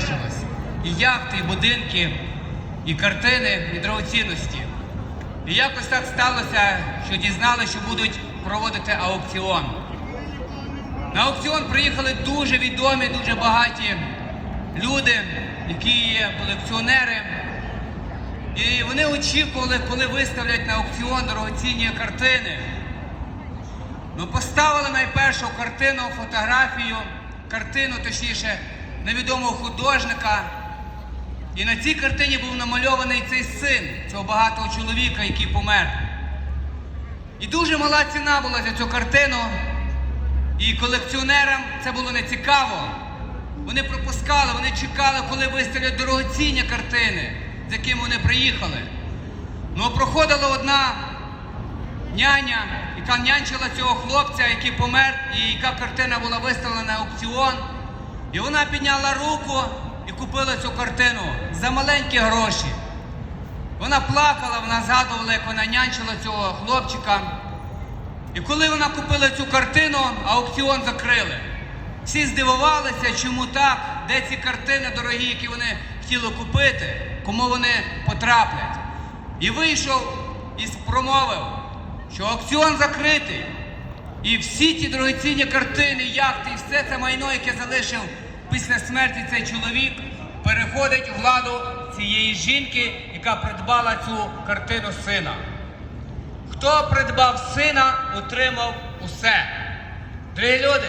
залишилось. І яхти, і будинки, і картини, і дорогоцінності. І якось так сталося, що дізнали, що будуть проводити аукціон. На аукціон приїхали дуже відомі, дуже багаті люди, які є колекціонери. І вони очікували, коли виставлять на аукціон дорогоцінні картини. Ну, поставили найпершу картину, фотографію, картину, точніше, невідомого художника. І на цій картині був намальований цей син цього багатого чоловіка, який помер. І дуже мала ціна була за цю картину. І колекціонерам це було не цікаво. Вони пропускали, вони чекали, коли виставлять дорогоцінні картини, з якими вони приїхали. Ну, проходила одна няня, яка нянчила цього хлопця, який помер, і яка картина була виставлена на аукціон. І вона підняла руку і купила цю картину за маленькі гроші. Вона плакала, вона згадувала, як вона нянчила цього хлопчика. І коли вона купила цю картину, аукціон закрили. Всі здивувалися, чому так, де ці картини дорогі, які вони хотіли купити, кому вони потраплять. І вийшов і промовив, що аукціон закритий. І всі ті дорогоцінні картини, яхти, і все це майно, яке залишив після смерті цей чоловік, переходить у владу цієї жінки, яка придбала цю картину сина. Хто придбав сина, отримав усе. Дорогі люди,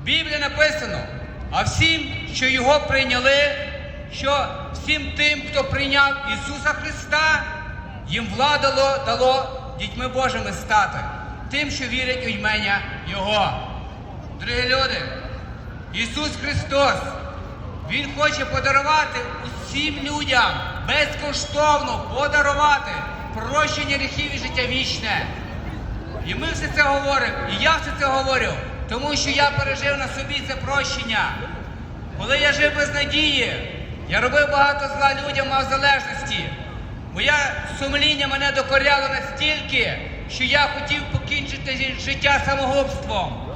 в Біблії написано, а всім, що його прийняли, що всім тим, хто прийняв Ісуса Христа, їм владало дало дітьми Божими стати, тим, що вірять у імення Його. Дорогі люди, Ісус Христос, Він хоче подарувати усім людям безкоштовно подарувати прощення гріхів і життя вічне. І ми все це говоримо, і я все це говорю, тому що я пережив на собі це прощення. Коли я жив без надії, я робив багато зла людям, мав залежності. Моє сумління мене докоряло настільки, що я хотів покінчити життя самогубством.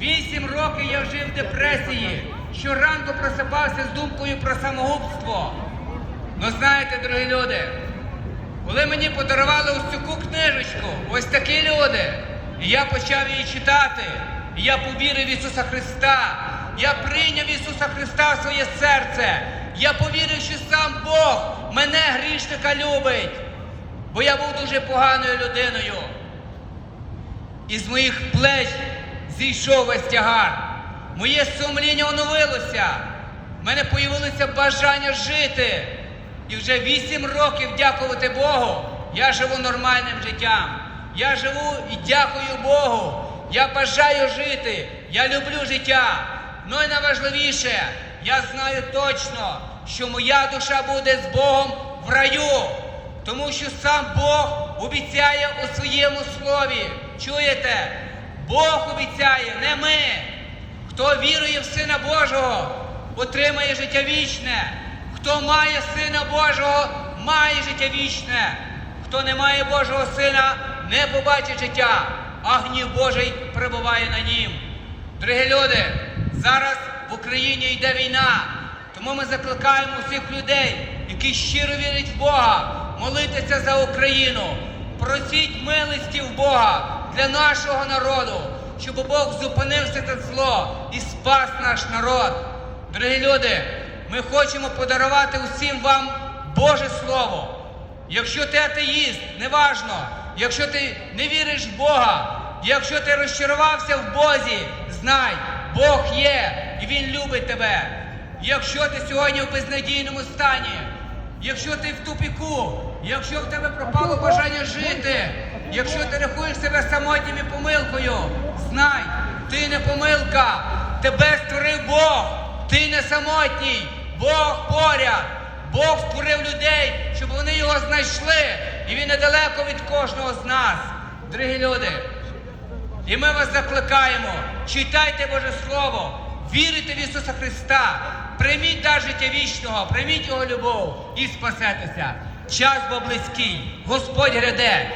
Вісім років я жив в депресії, щоранку просипався з думкою про самогубство. Ну знаєте, дорогі люди, коли мені подарували ось таку книжечку, ось такі люди, і я почав її читати, і я повірив в Ісуса Христа, я прийняв Ісуса Христа в своє серце, я повірив, що сам Бог мене грішника любить, бо я був дуже поганою людиною. І з моїх плеч зійшов весь тягар. Моє сумління оновилося. В мене появилося бажання жити. І вже вісім років, дякувати Богу, я живу нормальним життям. Я живу і дякую Богу. Я бажаю жити. Я люблю життя. Ну і найважливіше, я знаю точно, що моя душа буде з Богом в раю. Тому що сам Бог обіцяє у своєму слові. Чуєте? Бог обіцяє, не ми. Хто вірує в Сина Божого, отримає життя вічне. Хто має Сина Божого, має життя вічне. Хто не має Божого Сина, не побачить життя, а гнів Божий перебуває на нім. Дорогі люди, зараз в Україні йде війна, тому ми закликаємо всіх людей, які щиро вірять в Бога, молитися за Україну. Просіть милості в Бога для нашого народу, щоб Бог зупинив все це зло і спас наш народ. Дорогі люди, ми хочемо подарувати усім вам Боже Слово. Якщо ти атеїст, неважно, якщо ти не віриш в Бога, якщо ти розчарувався в Бозі, знай, Бог є і Він любить тебе. Якщо ти сьогодні в безнадійному стані, якщо ти в тупіку, якщо в тебе пропало бажання жити, якщо ти рахуєш себе самотнім і помилкою, знай, ти не помилка, тебе створив Бог, ти не самотній, Бог поряд. Бог створив людей, щоб вони його знайшли, і він недалеко від кожного з нас. Дорогі люди, і ми вас закликаємо, читайте Боже Слово, вірите в Ісуса Христа, прийміть дар життя вічного, прийміть Його любов і спасетеся. Час бо близький, Господь гряде,